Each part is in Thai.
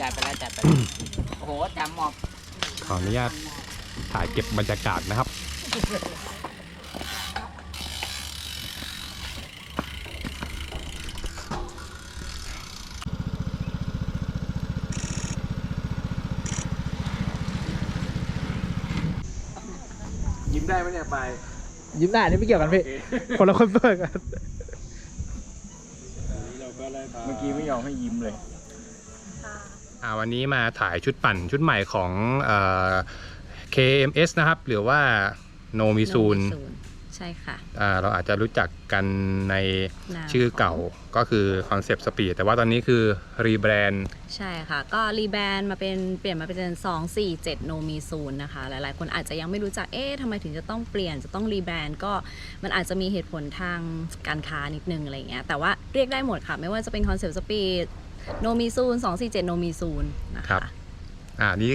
จ่ายไปแล้วจ่ายไปแล้วโอ้โหจำหมอบขออนุญาตถ่ายเก็บบรรยากาศนะครับ ยิ้มได้ไหมเนี่ยไปยิ้มได้นี่ไม่เกี่ยวกันพี่ คนละคนเปิดกัน เมื่อกี้ไม่ยอมให้ยิ้มเลย อ่าวันนี้มาถ่ายชุดปั่นชุดใหม่ของเอ่อ KMS นะครับ หรือว่า No m i s o o n ใช่ค่ะอ่าเราอาจจะรู้จักกันในนามชื่อเก่าก็คือ Concept Speed แต่ว่าตอนนี้คือรีแบรนด์ใช่ค่ะ ก็รีแบรนด์มาเป็นเปลี่ยนมาเป็น 2 4 7 โนมีซูนนะคะ หลายๆ คนอาจจะยังไม่รู้จักเอ๊ะทำไมถึงจะต้องเปลี่ยนจะต้องรีแบรนด์ก็มันอาจจะมีเหตุผลทางการค้านิดนึงอะไรอย่างเงี้ยแต่ว่าเรียกได้หมดค่ะ ไม่ว่าจะเป็น Concept Speed โนมีซูน247โนมีซูนนะครัคะ บ อ่านี่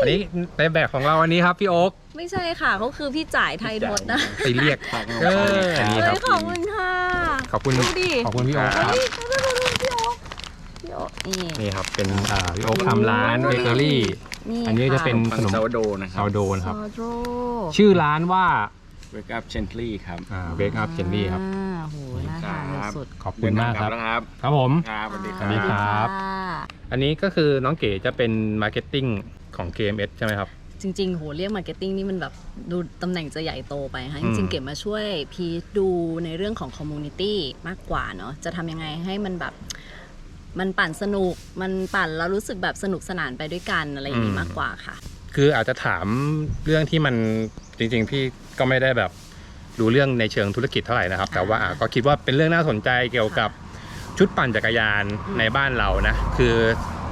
อันนี้ในแบบของเราอันนี้ครับพี่โอ๊คไม่ใช่ค่ะเขาคือพี่จ่ายไทยทศนะไปเรียก เอออันนี้ครับเฮ้ยขอบคุณค่ะ ขอบคุณ ดูดิ ขอบคุณพี่โอ๊คครับ เฮ้ยพี่โอ๊คพี่โอ๊คนี่ นี่ครับ เป็นอ่าพี่โอ๊คทำร้านเบเกอรี่ นี่อันนี้จะเป็นขขนนมมซาวโดนะครัซาวโดนครับ ซอโดชื่อร้านว่า Wake up gently ครับอ่าเบคอัพเจนนี่ครับ อ่าโหน่าทานครับสุดขอบคุณมากครับ เดินทงลัแล้วครับ ครับผม ครับสวัสดีคสวัสดีครัรับ บ อันนี้ก็คือน้องเก๋จะเป็นมาร์เก็ตติ้งของ KMS ใช่ไหมครับ จริงๆ โห เรียกมาร์เก็ตติ้งนี่มันแบบดูตำแหน่งจะใหญ่โตไปค่ะอืจม ริงๆ เก็บมาช่วยพีทดูในเรื่องของคอมมูนิตี้มากกว่าเนาะ จะทำยังไงให้มันแบบ มันปั่นสนุก มันปั่นแล้วรู้สึกแบบสนุกสนานไปด้วยกันอะไรอย่างนี้มากกว่าค่ะ คืออาจจะถามเรื่องที่มัน จริงๆ พี่ก็ไม่ได้แบบรู้เรื่องในเชิงธุรกิจเท่าไหร่นะครับ แต่ว่าอะก็คิดว่าเป็นเรื่องน่าสนใจเกี่ยวกับชุดปั่นจักรยานอืมในบ้านเรานะ คือ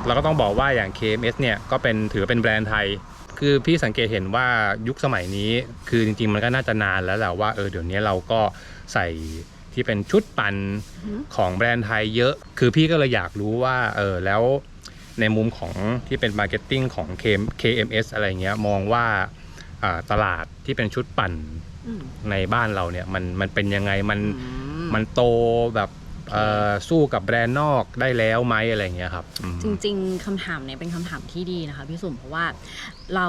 เราก็ต้องบอกว่าอย่าง KMS เนี่ยก็เป็นถือเป็นแบรนด์ไทย คือพี่สังเกตเห็นว่ายุคสมัยนี้ คือจริงๆ มันก็น่าจะนานแล้วแหละว่าเออเดี๋ยวนี้เราก็ใส่ที่เป็นชุดปั่นอืมของแบรนด์ไทยเยอะ คือพี่ก็เลยอยากรู้ว่าเออแล้วในมุมของที่เป็นมาร์เก็ตติ้งของ KM KMS อะไรเงี้ยมองว่าอ่า ตลาดที่เป็นชุดปั่นอืมในบ้านเราเนี่ยมันมันเป็นยังไงมันอืมมันโตแบบเอ่อ สู้กับแบรนด์นอกได้แล้วไหมอะไรเงี้ยครับอืมจริง ๆคำถามเนี่ยเป็นคำถามที่ดีนะคะพี่สุ่มเพราะว่าเรา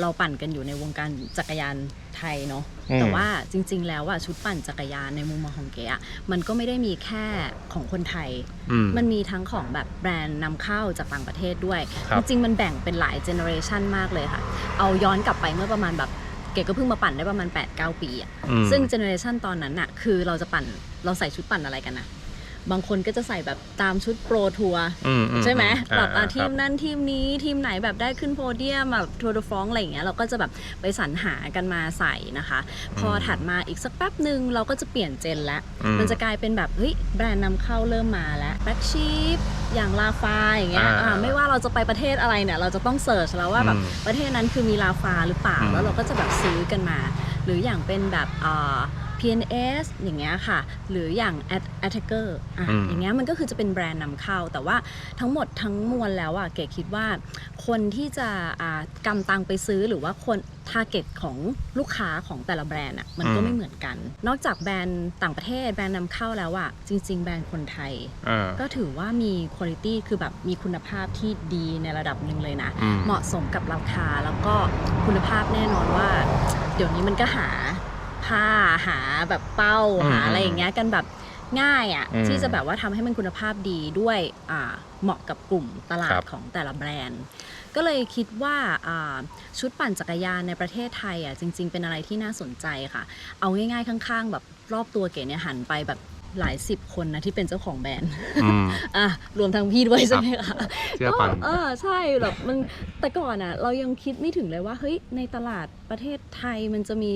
เราปั่นกันอยู่ในวงการจักรยานไทยเนาะอืมแต่ว่าจริง ๆ แล้วอะชุดปั่นจักรยานในมุมมองของเก๋อะมันก็ไม่ได้มีแค่ของคนไทยอืมมันมีทั้งของแบบแบรนด์นำเข้าจากต่างประเทศด้วยครับจริงๆมันแบ่งเป็นหลายเจเนอเรชันมากเลยค่ะ เอาย้อนกลับไปเมื่อประมาณแบบเก๋ก็เพิ่งมาปั่นได้ประมาณ8-9ปีอะอืมซึ่งเจเนอเรชันตอนนั้นน่ะคือเราจะปั่นเราใส่ชุดปั่นอะไรกันนะ บางคนก็จะใส่แบบตามชุดโปรทัวร์อือืใช่ไหมอ่าแบบอะอ่าทีครัมบนั้นทีมนี้ทีมไหนแบบได้ขึ้นโพเดียมแบบทัวร์ดฟองอะไรอย่างเงี้ยเราก็จะแบบไปสรรหากันมาใส่นะคะ พอถัดมาอีกสักแป๊บหนึ่งเราก็จะเปลี่ยนเจนแล้วอืมันจะกลายเป็นแบบเฮ้ยแบรนด์นำเข้าเริ่มมาแล้วแบ็กชีฟอย่างลาฟาอย่างเงี้ยอ่าอ่าไม่ว่าเราจะไปประเทศอะไรเนี่ยเราจะต้องเสิร์ชแล้วว่าแบบอืมประเทศนั้นคือมีลาฟาหรือเปล่าอืมแล้วเราก็จะแบบซื้อกันมา หรืออย่างเป็นแบบอ่า PNS อย่างเงี้ยค่ะ หรืออย่าง At- Attacker อะอืมอย่างเงี้ยมันก็คือจะเป็นแบรนด์นำเข้า แต่ว่าทั้งหมดทั้งมวลแล้วอะเก๋คิดว่า คนที่จะอ่ากำตังไปซื้อหรือว่าคนทาร์เก็ตของลูกค้าของแต่ละแบรนด์อะมันก็อืมไม่เหมือนกัน นอกจากแบรนด์ต่างประเทศแบรนด์นำเข้าแล้วอะจริง ๆ แบรนด์คนไทยอ่าก็ถือว่ามีคุณภาพคือแบบมีคุณภาพที่ดีในระดับหนึ่งเลยนะอืมเหมาะสมกับราคาแล้วก็คุณภาพแน่นอนว่า เดี๋ยวนี้มันก็หา ผ้าหาแบบเป้าอืมหาอะไรอย่างเงี้ยกันแบบง่ายอะ่ะอืมที่จะแบบว่าทำให้มันคุณภาพดีด้วยอ่าเหมาะกับกลุ่มตลาครัดบของแต่ละแบรนด์ ก็เลยคิดว่าอ่าชุดปั่นจักรยานในประเทศไทยอะจริง ๆ เป็นอะไรที่น่าสนใจค่ะ เอาง่าย ๆ ข้างๆ แบบรอบตัวเก๋เนี่ยหันไปแบบหลายสิบคนนะที่เป็นเจ้าของแบรนด์อืมอะรวมทั้งพี่ด้วยใช่ไหมคะเสื้อปั่นก็เออใช่แบบมันแต่ก่อนอะ เรายังคิดไม่ถึงเลยว่าเฮ้ยในตลาดประเทศไทยมันจะมี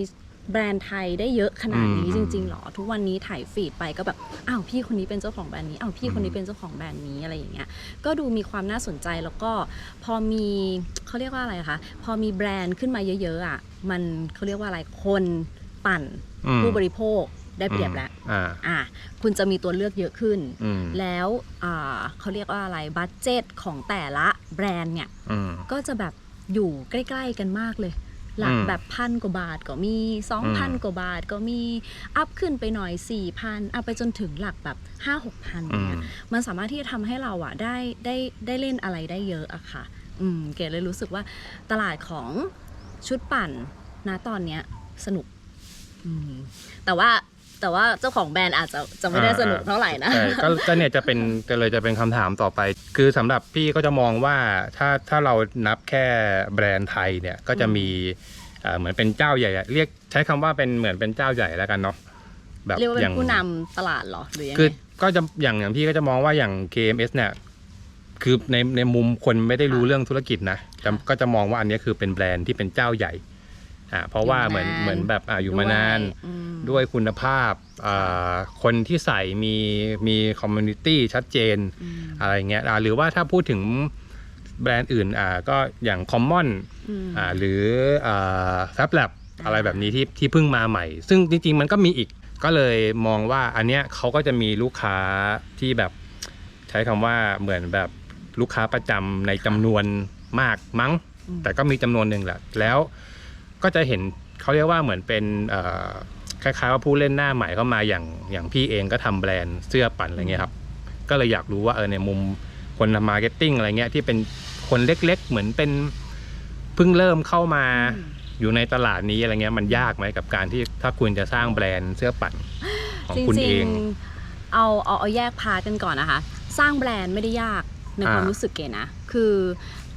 แบรนด์ไทยได้เยอะขนาดนี้อืมจริงๆหรอ ทุกวันนี้ถ่ายฟีดไปก็แบบอ้าวพี่คนนี้เป็นเจ้าของแบรนด์นี้อ้าวพี่คนนี้เป็นเจ้าของแบรนด์นี้อะไรอย่างเงี้ยก็ดูมีความน่าสนใจแล้วก็พอมีเขาเรียกว่าอะไรคะพอมีแบรนด์ขึ้นมาเยอะๆอะมันเขาเรียกว่าอะไรคนปั่นอืมผู้บริโภคได้เปรียบแล้วอ่าอะคุณจะมีตัวเลือกเยอะขึ้นอืมแล้วอ่าเขาเรียกว่าอะไรบัตเจตของแต่ละแบรนด์เนี่ยอืมก็จะแบบอยู่ใกล้ ๆ กันมากเลย หลักอืมแบบพันกว่าบาทก็มีสองพันกว่าบาทก็มีอัพขึ้นไปหน่อยสี่พันอัพไปจนถึงหลักแบบห้าหกพันอืมเนี่ยมันสามารถที่จะทำให้เราอะได้ได้ได้เล่นอะไรได้เยอะอะค่ะ อืมเกดเลยรู้สึกว่าตลาดของชุดปั่นนะตอนเนี้ยสนุกอืมแต่ว่า แต่ว่าเจ้าของแบรนด์อาจจะจะไม่ได้สนุกเท่าไหร่นะใช่ก็ก็เนี่ยจะเป็นก็เลยจะเป็นคำถามต่อไป คือสำหรับพี่ก็จะมองว่าถ้าถ้าเรานับแค่แบรนด์ไทยเนี่ยก็จะมีเอ่อเหมือนเป็นเจ้าใหญ่อะเรียกใช้คำว่าเป็นเหมือนเป็นเจ้าใหญ่แล้วกันเนาะแบบเรียกว่าอเป็ย่างนผู้นำตลาดเหรอหรือยังคือไง ก็จะอย่างอย่างพี่ก็จะมองว่าอย่าง KMS เนี่ยคือในในมุมคนไม่ได้รู้ค่ะเรื่องธุรกิจนะจะค่ะก็จะมองว่าอันนี้คือเป็นแบรนด์ที่เป็นเจ้าใหญ่ อ่าเพราะว่าเหมือนอยู่มานานเหมือนแบบอ่าอยู่มานานด้วยอืมด้วยคุณภาพอ่าคนที่ใส่มีมีคอมมูนิตี้ชัดเจนอืมอะไรเงี้ยอ่าหรือว่าถ้าพูดถึงแบรนด์อื่นอ่าก็อย่าง Common อืมอ่าหรืออ่า Fab Lab อะไรแบบนี้ที่ที่เพิ่งมาใหม่ ซึ่งจริง ๆ มันก็มีอีกก็เลยมองว่าอันเนี้ยเขาก็จะมีลูกค้าที่แบบใช้คำว่าเหมือนแบบลูกค้าประจำในจำนวนมากมั้งอืมแต่ก็มีจำนวนหนึ่งแหละแล้ว ก็จะเห็นเขาเรียกว่าเหมือนเป็นเอ่อคล้ายๆว่าผู้เล่นหน้าใหม่เข้ามาอย่างอย่างพี่เองก็ทำแบรนด์เสื้อปั่นอะไรเงี้ยครับ ก็เลยอยากรู้ว่าเออในมุมคนทำมาร์เก็ตติ้งอะไรเงี้ยที่เป็นคนเล็กๆ เหมือนเป็นเพิ่งเริ่มเข้ามาอืมอยู่ในตลาดนี้อะไรเงี้ยมันยากไหมกับการที่ถ้าคุณจะสร้างแบรนด์เสื้อปั่นของจคุณริเองงๆเอาเอาเอาแยกพาร์ทกันก่อนนะคะ สร้างแบรนด์ไม่ได้ยากในความอ่ารู้รู้สึกเก๋นะ คือ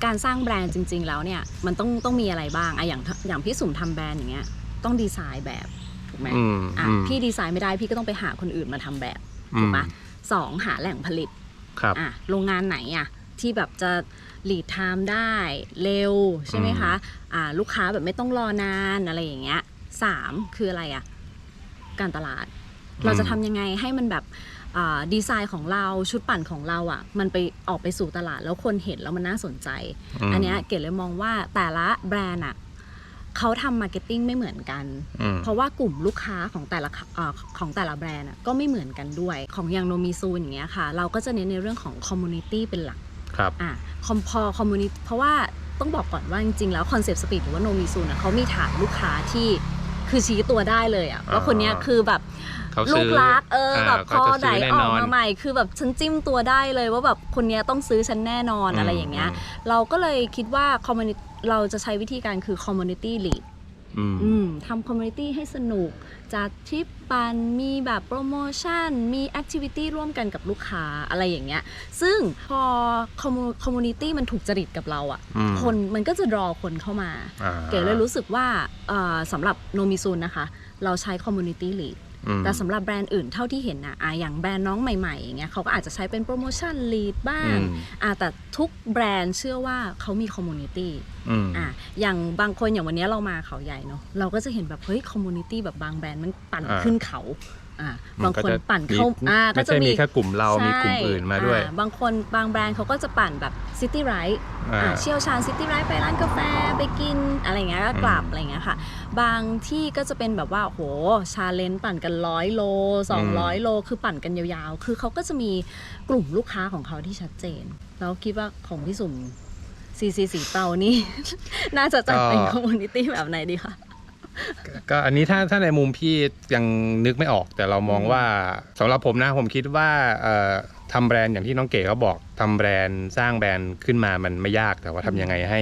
การสร้างแบรนด์จริง ๆ แล้วเนี่ยมันต้องต้องมีอะไรบ้างอะอย่างอย่างพี่สุ่มทำแบรนด์อย่างเงี้ยต้องดีไซน์แบบถูกไหมอืมอะอืมพี่ดีไซน์ไม่ได้พี่ก็ต้องไปหาคนอื่นมาทำแบบอืถูกมปะสองหาแหล่งผลิตครับอะโรงงานไหนอะที่แบบจะ lead time ได้เร็วใช่ไหมคะอ่าลูกค้าแบบไม่ต้องรอนานอะไรอย่างเงี้ยสามคืออะไรอะการตลาดอืมเราจะทำยังไงให้มันแบบอ่า ดีไซน์ของเราชุดปั่นของเราอะ มันไปออกไปสู่ตลาดแล้วคนเห็นแล้วมันน่าสนใจมอันเนี้ยเกดเลยมองว่าแต่ละแบรนด์อะเขาทำมาร์เก็ตติ้งไม่เหมือนกันอืมเพราะว่ากลุ่มลูกค้าของแต่ละเอ่อของแต่ละแบรนด์อะก็ไม่เหมือนกันด้วย ของอย่างโนมิซูนอย่างเงี้ยค่ะ เราก็จะเน้นในเรื่องของคอมมูนิตี้เป็นหลัก ครับอะคอมพอคอมมูนิเพราะว่าต้องบอกก่อนว่าจริงๆแล้วคอนเซปต์สปีดหรือว่าโนมิซูนอะเขามีฐานลูกค้าที่คือชี้ตัวได้เลยอะว่าคนเนี้ยคือแบบ เขาลูซื้กอรักเอออ่าแบบพเขาอจะไหนซื้อแน่ออนกอนมาใหม่คือแบบฉันจิ้มตัวได้เลยว่าแบบคนเนี้ยต้องซื้อฉันแน่นอนอะไรอย่างเงี้ย เราก็เลยคิดว่าคอมมูนิเราจะใช้วิธีการคือคอมมูนิตี้ลีดอืม อืมทำคอมมูนิตี้ให้สนุก จัดทริปปัน มีแบบโปรโมชั่น มีแอคทิวิตี้ร่วมกันกับลูกค้าอะไรอย่างเงี้ย ซึ่งพอคอมมูนิตี้มันถูกจริตกับเราอะ่ะอืมคนมันก็จะรอคนเข้ามา อ่า เก๋เลยรู้สึกว่าเอ่อสำหรับโนมิซูนนะคะ เราใช้คอมมูนิตี้ลีดอืม แต่สำหรับแบรนด์อื่นเท่าที่เห็นนะอะอย่างแบรนด์น้องใหม่ๆอย่างเงี้ยเขาก็อาจจะใช้เป็นโปรโมชั่นลีดบ้างอืมอะแต่ทุกแบรนด์เชื่อว่าเขามีคอมมูนิตี้อืมอะอย่างบางคนอย่างวันนี้เรามาเขาใหญ่เนาะเราก็จะเห็นแบบเฮ้ยคอมมูนิตี้แบบบางแบรนด์มันปั่นอ่าขึ้นเขา อะบางคนก็จะปั่นเข้ามีอ่าก็ไม่จะใช่มีมีแค่กลุ่มเรา มีกลุ่มอื่นมาด้วยอ่บางคนบางแบรนด์เขาก็จะปั่นแบบซิตี้ไรท์อ่าเชี่ยวชาญซิตี้ไรท์ไปร้านกาแฟไปกินอะไรเงี้ยก็กลับอืมอะไรเงี้ยค่ะ บางที่ก็จะเป็นแบบว่าโหชาเลนจ์ปั่นกันร้อยโล 200 โล คือปั่นกันยาวๆ คือเขาก็จะมีกลุ่มลูกค้าของเขาที่ชัดเจน แล้วคิดว่าของพี่สุ่ม CCC เปานี่ น่าจะจัดเป็นก็คอมมูนิตี้แบบไหนดีคะ ก็อันนี้ถ้าถ้าในมุมพี่ยังนึกไม่ออก แต่เรามองว่าสำหรับผมนะผมคิดว่าเอ่อทำแบรนด์อย่างที่น้องเก๋เขาบอกทำแบรนด์สร้างแบรนด์ขึ้นมามันไม่ยากแต่ว่าทำยังไงให้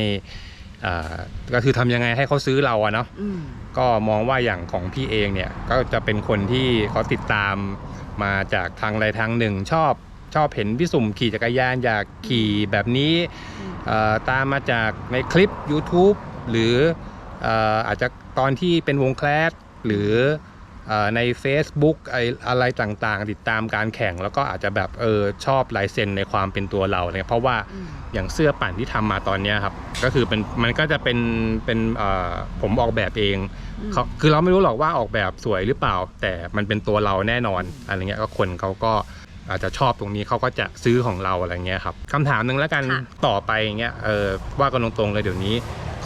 อ่าก็คือทำยังไงให้เขาซื้อเราอะเนาะอืมก็มองว่าอย่างของพี่เองเนี่ยก็จะเป็นคนที่เขาติดตามมาจากทางใดทางหนึ่งชอบชอบเห็นพี่สุ่มขี่จักรยานอยากขี่แบบนี้อืมเอ่อตามมาจากในคลิป YouTube หรือเอ่ออาจจะ ตอนที่เป็นวงแคลสหรือเอ่อใน Facebook ไออะไรต่างๆ ติดตามการแข่งแล้วก็อาจจะแบบเออชอบลายเซ็นในความเป็นตัวเราเนี่ยเพราะว่าอืมอย่างเสื้อปั่นที่ทำมาตอนเนี้ยครับ ก็คือเป็นมันก็จะเป็นเป็นเอ่อผมออกแบบเองอืมเขาคือเราไม่รู้หรอกว่าออกแบบสวยหรือเปล่า แต่มันเป็นตัวเราแน่นอนอะไรเงี้ยก็คนเขาก็อาจจะชอบตรงนี้เขาก็จะซื้อของเราอะไรเงี้ยครับคำถามหนึ่งแล้วกันค่ะต่อไปเงี้ยเออว่ากันตรงๆเลยเดี๋ยวนี้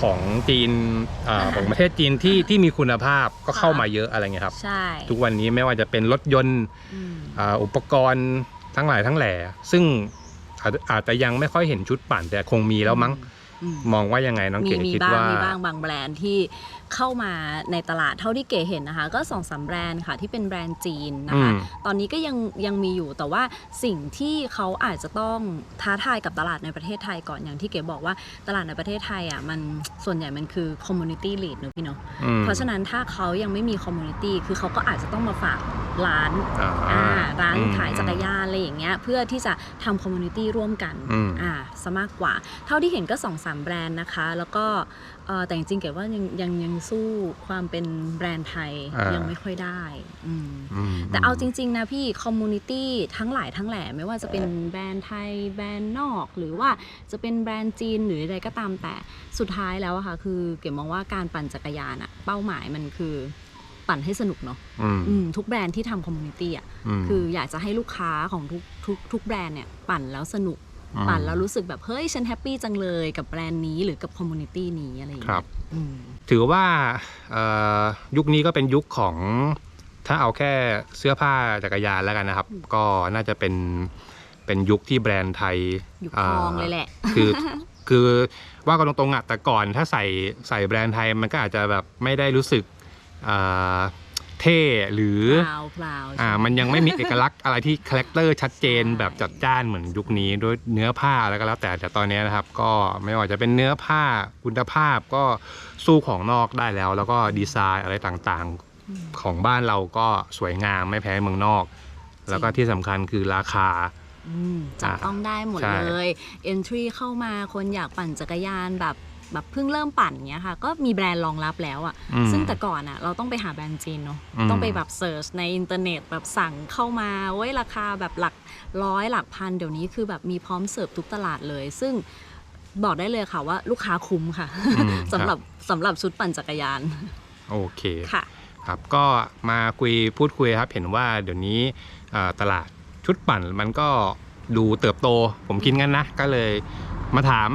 ของจีนเอ่อของประเทศจีนที่ที่มีคุณภาพก็เข้ามาเยอะอะไรเงี้ยครับ ใช่ ทุกวันนี้ไม่ว่าจะเป็นรถยนต์อืมอ่าอุปกรณ์ทั้งหลายทั้งแหล่ ซึ่งอาจอาจจะยังไม่ค่อยเห็นชุดปั่นแต่คงมีแล้วมั้ง อืมมองว่ายังไงน้องมีเก๋มีคิดบ้างว่า มีบ้างบางแบรนด์ที่ เข้ามาในตลาดเท่าที่เก๋เห็นนะคะ ก็สองสามแบรนด์ค่ะที่เป็นแบรนด์จีนนะคะอืมตอนนี้ก็ยังยังมีอยู่แต่ว่าสิ่งที่เขาอาจจะต้องท้าทายกับตลาดในประเทศไทยก่อนอย่างที่เก๋บอกว่าตลาดในประเทศไทยอะมันส่วนใหญ่มันคือ community lead เนอะพี่เนาะอืมเพราะฉะนั้นถ้าเขายังไม่มี community คือเขาก็อาจจะต้องมาฝากร้านอ่าอ่าร้านอืมขายจักรยานอะไรอย่างเงี้ยเพื่อที่จะทำ community ร่วมกันอืมอ่าซะมากกว่า เท่าที่เห็นก็2อสามแบรนด์นะคะ แล้วก็เอ่อแต่จริงๆเก๋ว่ายังยังยังสู้ความเป็นแบรนด์ไทยอ่ายัยังไม่ค่อยได้อืมอืมแต่เอาจริง ๆ นะพี่คอมมูนิตี้ทั้งหลายทั้งแหล่ไม่ว่าจะเป็นแบรนด์ไทยแบรนด์นอก หรือว่าจะเป็นแบรนด์จีนหรือใดๆก็ตามแต่สุดท้ายแล้วอะค่ะคือเก๋มองว่าการปั่นจักรยานอะเป้าหมายมันคือปั่นให้สนุกเนาะอืมอืมทุกแบรนด์ที่ทำคอมมูนิตี้อะมคืออยากจะให้ลูกค้าของทุกทุกทุกแบรนด์เนี่ยปั่นแล้วสนุกอืม ปั่นแล้วรู้สึกแบบ เฮ้ย ฉันแฮปปี้จังเลยกับแบรนด์นี้หรือกับคอมมูนิตี้นี้อะไรอย่างครัเงี้บยอืมถือว่าเอ่อยุคนี้ก็เป็นยุคของถ้าเอาแค่เสื้อผ้าจักรยานแล้วกันนะครับ ก็น่าจะเป็นเป็นยุคที่แบรนด์ไทยยุคทองเลยแหละคือคือว่ากันตรงๆอะแต่ก่อนถ้าใส่ใส่แบรนด์ไทยมันก็อาจจะแบบไม่ได้รู้สึกอ่า เท่หรือพลาวพลาวอ่าใช่ไหมันยังไม่มีเอกลักษณ์อะไรที่คาแรคเตอร์ชัดเจนแบบจัดจ้านเหมือนยุคนี้ด้วยเนื้อผ้าอะไรก็แล้วแต่แต่ตอนนี้นะครับ ก็ไม่ว่าจะเป็นเนื้อผ้าคุณภาพก็สู้ของนอกได้แล้ว แล้วก็ดีไซน์อะไรต่างๆของบ้านเราก็สวยงามไม่แพ้เมืองนอก แล้วก็ที่สำคัญคือราคาอืมจับต้องได้หมดใช่เลย entry เข้ามาคนอยากปั่นจักรยานแบบ แบบเพิ่งเริ่มปั่นเงี้ยค่ะก็มีแบรนด์รองรับแล้วอะอืมซึ่งแต่ก่อนอะเราต้องไปหาแบรนด์จีนเนาะอืมต้องไปแบบเซิร์ชในอินเทอร์เน็ตแบบสั่งเข้ามาไว้ยราคาแบบหลักร้อยหลักพันเดี๋ยวนี้คือแบบมีพร้อมเสิร์ฟทุกตลาดเลย ซึ่งบอกได้เลยค่ะว่าลูกค้าคุ้มค่ะอืมสำหรับคสำหรับชุดปั่นจักรยาน โอเคค่ะครับก็มาคุยพูดคุยครับเห็นว่าเดี๋ยวนี้อ่าตลาดชุดปั่นมันก็ดูเติบโต ผมคิดงั้นนะ ก็เลยมาถาม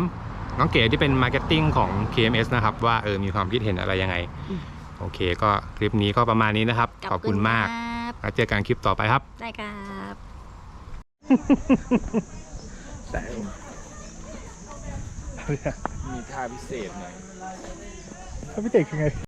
น้องเก๋ที่เป็นมาร์เก็ตติ้งของ KMS นะครับ ว่าเออมีความคิดเห็นอะไรยังไงอืมโอเค ก็คลิปนี้ก็ประมาณนี้นะครับ ขอบคุณมากครับแล้วเจอกันคลิปต่อไปครับ ได้ครับแต่มีท่าพิเศษหน่อยถ้าพี่เต๋คือไง